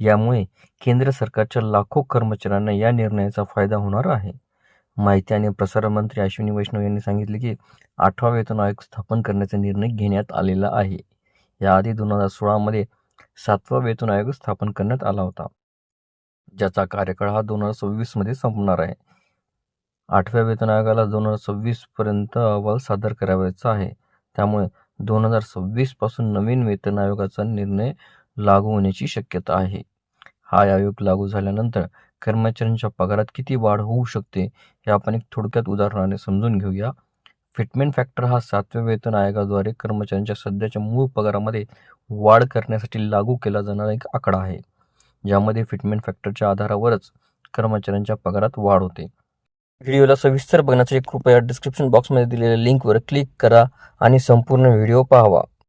यामुळे केंद्र सरकारच्या लाखो कर्मचाऱ्यांना या निर्णयाचा फायदा होणार आहे. माहिती आणि प्रसारण मंत्री अश्विनी वैष्णव यांनी सांगितले की आठवा वेतन आयोग स्थापन करण्याचा निर्णय घेण्यात आलेला आहे. याआधी दोन हजार सोळामध्ये सातवा वेतन आयोग स्थापन करण्यात आला होता. ज्याचा कार्यकाळ हा दोन हजार सव्वीसमध्ये संपणार आहे. आठव्या वेतन आयोगाला दोन हजार सव्वीसपर्यंत अहवाल सादर करावायचा आहे. त्यामुळे दोन हजार सव्वीसपासून नवीन वेतन आयोगाचा निर्णय लागू होण्याची शक्यता आहे. हा आयोग लागू झाल्यानंतर कर्मचाऱ्यांच्या पगारात किती वाढ होऊ शकते हे आपण एक थोडक्यात उदाहरणाने समजून घेऊया. फिटमेंट फॅक्टर हा सातव्या वेतन आयोगाद्वारे कर्मचाऱ्यांच्या सध्याच्या मूळ पगारामध्ये वाढ करण्यासाठी लागू केला जाणारा एक आकडा आहे ज्यामध्ये फिटमेंट फॅक्टरच्या आधारावरच कर्मचाऱ्यांच्या पगारात वाढ होते. व्हिडिओला सविस्तर बघण्यासाठी कृपया डिस्क्रिप्शन बॉक्समध्ये दिलेल्या लिंकवर क्लिक करा आणि संपूर्ण व्हिडिओ पाहावा.